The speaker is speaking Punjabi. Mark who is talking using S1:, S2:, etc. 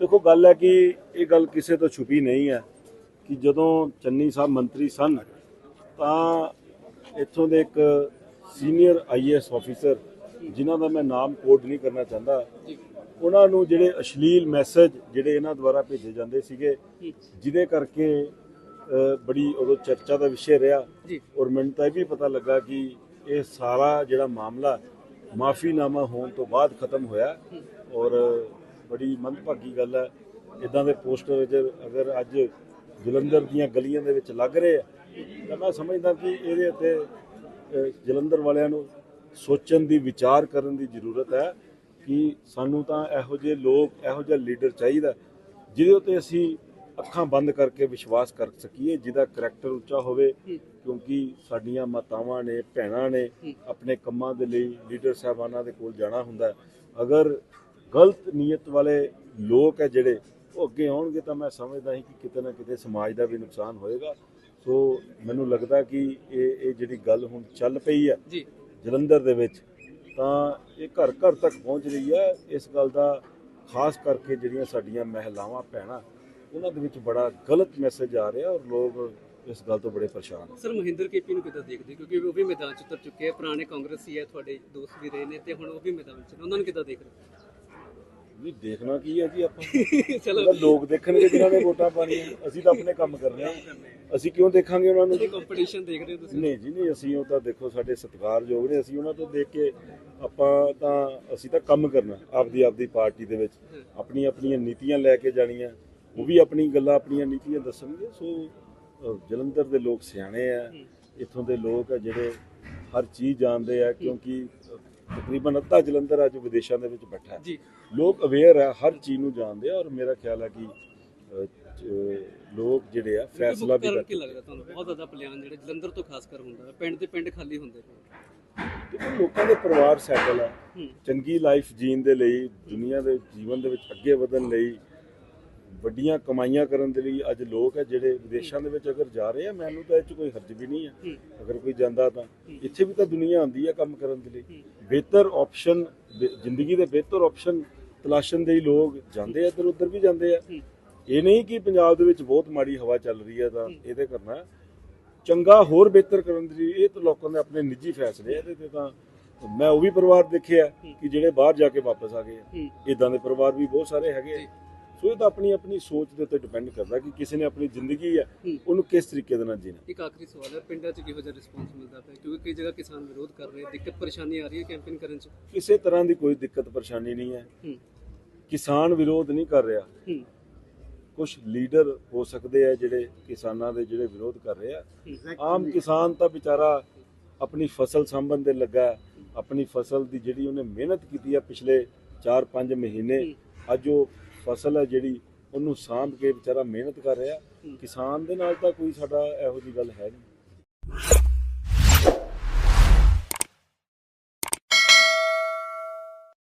S1: ਦੇਖੋ ਗੱਲ ਹੈ ਕਿ ਇਹ ਗੱਲ ਕਿਸੇ ਤੋਂ ਛੁਪੀ ਨਹੀਂ ਹੈ ਕਿ ਜਦੋਂ ਚੰਨੀ ਸਾਹਿਬ ਮੰਤਰੀ ਸਨ ਤਾਂ ਇੱਥੋਂ ਦੇ ਇੱਕ ਸੀਨੀਅਰ ਆਈਐਸ ਆਫੀਸਰ ਜਿਨ੍ਹਾਂ ਦਾ ਮੈਂ ਨਾਮ ਕੋਡ ਨਹੀਂ ਕਰਨਾ ਚਾਹੁੰਦਾ ਉਹਨਾਂ ਨੂੰ ਜਿਹੜੇ ਅਸ਼ਲੀਲ ਮੈਸੇਜ ਜਿਹੜੇ ਇਹਨਾਂ ਦੁਆਰਾ ਭੇਜੇ ਜਾਂਦੇ ਸੀਗੇ ਜਿਹਦੇ ਕਰਕੇ ਬੜੀ ਉਦੋਂ ਚਰਚਾ ਦਾ ਵਿਸ਼ੇ ਰਿਹਾ ਔਰ ਮੈਨੂੰ ਤਾਂ ਇਹ ਵੀ ਪਤਾ ਲੱਗਾ ਕਿ ਇਹ ਸਾਰਾ ਜਿਹੜਾ ਮਾਮਲਾ ਮਾਫੀਨਾਮਾ ਹੋਣ ਤੋਂ ਬਾਅਦ ਖਤਮ ਹੋਇਆ ਔਰ ਬੜੀ ਮੰਦਭਾਗੀ ਗੱਲ ਹੈ ਇਦਾਂ ਦੇ ਪੋਸਟਰ ਜੇ ਅਗਰ ਅੱਜ ਜਲੰਧਰ ਦੀਆਂ ਗਲੀਆਂ ਦੇ ਵਿੱਚ ਲੱਗ ਰਹੇ ਆ ਤਾਂ ਮੈਂ ਸਮਝਦਾ ਕਿ ਇਹਦੇ ਉੱਤੇ ਜਲੰਧਰ ਵਾਲਿਆਂ ਨੂੰ ਸੋਚਣ ਦੀ ਵਿਚਾਰ ਕਰਨ ਦੀ ਜ਼ਰੂਰਤ ਹੈ ਕਿ ਸਾਨੂੰ ਤਾਂ ਇਹੋ ਜਿਹੇ ਲੋਕ ਇਹੋ ਜਿਹਾ ਲੀਡਰ ਚਾਹੀਦਾ ਜਿਹਦੇ ਉੱਤੇ ਅਸੀਂ ਅੱਖਾਂ ਬੰਦ ਕਰਕੇ ਵਿਸ਼ਵਾਸ ਕਰ ਸਕੀਏ ਜਿਹਦਾ ਕਰੈਕਟਰ ਉੱਚਾ ਹੋਵੇ ਕਿਉਂਕਿ ਸਾਡੀਆਂ ਮਾਤਾਵਾਂ ਨੇ ਭੈਣਾਂ ਨੇ ਆਪਣੇ ਕੰਮਾਂ ਦੇ ਲਈ ਲੀਡਰ ਸਾਹਿਬਾਨਾਂ ਦੇ ਕੋਲ ਜਾਣਾ ਹੁੰਦਾ। ਅਗਰ ਗਲਤ ਨੀਅਤ ਵਾਲੇ ਲੋਕ ਹੈ ਜਿਹੜੇ ਉਹ ਅੱਗੇ ਆਉਣਗੇ ਤਾਂ ਮੈਂ ਸਮਝਦਾ ਹਾਂ ਕਿ ਕਿਤੇ ਨਾ ਕਿਤੇ ਸਮਾਜ ਦਾ ਵੀ ਨੁਕਸਾਨ ਹੋਏਗਾ। ਸੋ ਮੈਨੂੰ ਲੱਗਦਾ ਕਿ ਇਹ ਇਹ ਜਿਹੜੀ ਗੱਲ ਹੁਣ ਚੱਲ ਪਈ ਹੈ
S2: ਜੀ।
S1: ਜਲੰਧਰ ਦੇ ਵਿੱਚ ਤਾਂ ਇਹ ਘਰ ਘਰ ਤੱਕ ਪਹੁੰਚ ਰਹੀ ਹੈ। ਇਸ ਗੱਲ ਦਾ ਖਾਸ ਕਰਕੇ ਜਿਹੜੀਆਂ ਸਾਡੀਆਂ ਮਹਿਲਾਵਾਂ ਭੈਣਾਂ ਉਹਨਾਂ ਦੇ ਵਿੱਚ ਬੜਾ ਗਲਤ ਮੈਸੇਜ ਆ ਰਿਹਾ ਔਰ ਲੋਕ ਇਸ ਗੱਲ ਤੋਂ ਬੜੇ ਪਰੇਸ਼ਾਨ ਹਨ
S2: ਸਰ ਮਹਿੰਦਰ ਕੇਪੀ ਨੂੰ ਕਿੱਦਾਂ ਦੇਖਦੇ? ਕਿਉਂਕਿ ਉਹ ਵੀ ਮੈਦਾਨ 'ਚ ਉਤਰ ਚੁੱਕੇ ਆ। ਪੁਰਾਣੇ ਕਾਂਗਰਸੀ ਹੈ ਤੁਹਾਡੇ ਦੋਸਤ ਵੀ ਰਹੇ ਨੇ ਤੇ ਹੁਣ ਉਹ ਵੀ ਮੈਦਾਨ 'ਚ ਉਹਨਾਂ ਨੂੰ ਕਿੱਦਾਂ ਦੇਖ ਰਹੇ
S1: ਵੀ ਦੇਖਣਾ ਕੀ ਹੈ ਜੀ ਆਪਾਂ।
S2: ਹੋ? ਚਲੋ
S1: ਲੋਕ ਦੇਖਣਗੇ ਜਿਨ੍ਹਾਂ ਨੇ ਵੋਟਾਂ ਪਾਣੀਆਂ ਅਸੀਂ ਤਾਂ ਆਪਣੇ ਕੰਮ ਕਰਨੇ ਆ। ਅਸੀਂ ਕਿਉਂ ਦੇਖਾਂਗੇ ਉਹਨਾਂ ਨੂੰ?
S2: ਕੰਪੀਟੀਸ਼ਨ ਦੇਖ ਰਹੇ ਹੋ ਤੁਸੀਂ?
S1: ਨਹੀਂ ਜੀ ਨਹੀਂ ਅਸੀਂ ਉਹ ਤਾਂ ਦੇਖੋ ਸਾਡੇ ਸਤਿਕਾਰਯੋਗ ਨੇ ਅਸੀਂ ਉਹਨਾਂ ਤੋਂ ਦੇਖ ਕੇ ਆਪਾਂ ਤਾਂ ਅਸੀਂ ਤਾਂ ਕੰਮ ਕਰਨਾ ਆਪਦੀ ਆਪਦੀ ਪਾਰਟੀ ਦੇ ਵਿੱਚ। ਆਪਣੀ ਆਪਣੀਆਂ ਨੀਤੀਆਂ ਲੈ ਕੇ ਜਾਣੀਆਂ ਉਹ ਵੀ ਆਪਣੀ ਗੱਲਾਂ ਆਪਣੀਆਂ ਨੀਤੀਆਂ ਦੱਸਣਗੇ। ਸੋ ਜਲੰਧਰ ਦੇ ਲੋਕ ਸਿਆਣੇ ਆ ਇੱਥੋਂ ਦੇ ਲੋਕ ਆ ਜਿਹੜੇ ਹਰ ਚੀਜ਼ ਜਾਣਦੇ ਆ ਕਿਉਂਕਿ ਤਕਰੀਬਨ ਅੱਧਾ ਜਲੰਧਰ ਅੱਜ ਵਿਦੇਸ਼ਾਂ ਦੇ ਵਿੱਚ ਬੈਠਾ ਹੈ।
S2: ਜੀ।
S1: ਲੋਕ ਅਵੇਅਰ ਆ ਹਰ ਚੀਜ਼ ਨੂੰ ਜਾਣਦੇ ਆ ਔਰ ਮੇਰਾ ਖਿਆਲ ਹੈ ਕਿ ਲੋਕ ਜਿਹੜੇ ਆ ਫੈਸਲਾ ਵੀ
S2: ਕਾਰਨ ਕੀ
S1: ਕਰਦੇ
S2: ਲੱਗਦਾ ਤੁਹਾਨੂੰ? ਬਹੁਤ ਜ਼ਿਆਦਾ ਪਲਾਨ ਜਿਹੜੇ ਜਲੰਧਰ ਤੋਂ ਖਾਸ ਕਰ ਹੁੰਦਾ ਪਿੰਡ ਦੇ ਪਿੰਡ ਖਾਲੀ ਹੁੰਦੇ
S1: ਦੇਖੋ ਲੋਕਾਂ ਦੇ ਪਰਿਵਾਰ ਸੈਟਲ ਹੂੰ। ਚੰਗੀ ਲਾਈਫ ਜੀਣ ਦੇ ਲਈ ਦੁਨੀਆ ਦੇ ਜੀਵਨ ਦੇ ਵਿੱਚ ਅੱਗੇ ਵਧਣ ਲਈ ਵੱਡੀਆਂ ਕਮਾਈਆਂ ਕਰਨ ਦੇ ਲਈ ਅੱਜ ਲੋਕ ਹੈ ਜਿਹੜੇ ਵਿਦੇਸ਼ਾਂ ਦੇ ਵਿੱਚ ਅਗਰ ਜਾ ਰਹੇ ਆ ਮੈਨੂੰ ਤਾਂ ਇਹ 'ਚ ਕੋਈ ਹਰਜ ਵੀ ਨਹੀਂ ਹੈ। ਅਗਰ ਕੋਈ ਜਾਂਦਾ ਤਾਂ। ਇੱਥੇ ਵੀ ਤਾਂ ਦੁਨੀਆ ਆਉਂਦੀ ਹੈ ਕੰਮ ਕਰਨ ਦੇ ਲਈ। ਬਿਹਤਰ ਆਪਸ਼ਨ ਜ਼ਿੰਦਗੀ ਦੇ ਬਿਹਤਰ ਆਪਸ਼ਨ ਤਲਾਸ਼ਣ ਦੇ ਲੋਕ ਜਾਂਦੇ ਆ ਇੱਧਰ ਉੱਧਰ ਵੀ ਜਾਂਦੇ ਆ। ਇਹ ਨਹੀਂ ਕਿ ਪੰਜਾਬ ਦੇ ਵਿੱਚ ਬਹੁਤ ਮਾੜੀ ਹਵਾ ਚੱਲ ਰਹੀ ਹੈ ਤਾਂ ਇਹਦੇ ਕਰਨਾ ਚੰਗਾ ਹੋਰ ਬਿਹਤਰ ਕਰਨ ਦੇ ਲਈ ਇਹ ਤਾਂ ਲੋਕਾਂ ਦੇ ਆਪਣੇ ਨਿੱਜੀ ਫੈਸਲੇ ਆ ਇਹਦੇ ਤੇ ਤਾਂ ਮੈਂ ਉਹ ਵੀ ਪਰਿਵਾਰ ਦੇਖਿਆ ਕਿ ਜਿਹੜੇ ਬਾਹਰ ਜਾ ਕੇ ਵਾਪਸ ਆ ਗਏ ਇਦਾਂ ਦੇ ਪਰਿਵਾਰ ਵੀ ਬਹੁਤ ਸਾਰੇ ਹੈਗੇ ਸੋ ਇਹ ਤਾਂ ਆਪਣੀ ਆਪਣੀ ਸੋਚ ਦੇ ਉੱਤੇ ਡਿਪੈਂਡ ਕਰਦਾ ਕਿ ਕਿਸੇ ਨੇ ਆਪਣੀ ਜ਼ਿੰਦਗੀ ਹੈ
S2: ਹੂੰ।
S1: ਉਹਨੂੰ ਕਿਸ ਤਰੀਕੇ ਦੇ ਨਾਲ ਜੀਣਾ।
S2: ਇੱਕ ਆਖਰੀ ਸਵਾਲ ਹੈ ਪਿੰਡਾਂ 'ਚ ਕਿਹੋ ਜਿਹਾ ਰਿਸਪੌਂਸ ਮਿਲਦਾ ਪਿਆ? ਕਿਉਂਕਿ ਕਈ ਜਗ੍ਹਾ ਕਿਸਾਨ ਵਿਰੋਧ ਕਰ ਰਹੇ ਦਿੱਕਤ ਪਰੇਸ਼ਾਨੀ ਆ ਰਹੀ ਹੈ ਕੈਂਪੇਨ ਕਰਨ 'ਚ।
S1: ਕਿਸੇ ਤਰ੍ਹਾਂ ਦੀ ਕੋਈ ਦਿੱਕਤ ਪਰੇਸ਼ਾਨੀ ਨਹੀਂ ਹੈ।
S2: ਹੂੰ।
S1: ਕਿਸਾਨ ਵਿਰੋਧ ਨਹੀਂ ਕਰ ਰਿਹਾ।
S2: ਹੂੰ।
S1: ਕੁਝ ਲੀਡਰ ਹੋ ਸਕਦੇ ਆ ਜਿਹੜੇ ਕਿਸਾਨਾਂ ਦੇ ਜਿਹੜੇ ਵਿਰੋਧ ਕਰ ਰਹੇ ਆ।
S2: ਹੂੰ।
S1: ਆਮ ਕਿਸਾਨ ਤਾਂ ਵਿਚਾਰਾ ਆਪਣੀ ਫਸਲ ਸਾਂਭਣ ਦੇ ਲੱਗਾ ਹੈ। ਆਪਣੀ ਫਸਲ ਦੀ ਜਿਹੜੀ ਉਹਨੇ ਮਿਹਨਤ ਕੀਤੀ ਆ ਪਿਛਲੇ 4-5 ਮਹੀਨੇ ਅੱਜ ਉਹ ਫਸਲ ਹੈ ਜਿਹੜੀ ਉਹਨੂੰ ਸਾਂਭ ਕੇ ਵਿਚਾਰਾ ਮਿਹਨਤ ਕਰ ਰਿਹਾ। ਕਿਸਾਨ ਦੇ ਨਾਲ ਤਾਂ ਕੋਈ ਸਾਡਾ ਇਹੋ ਜੀ ਗੱਲ ਹੈ ਨਹੀਂ।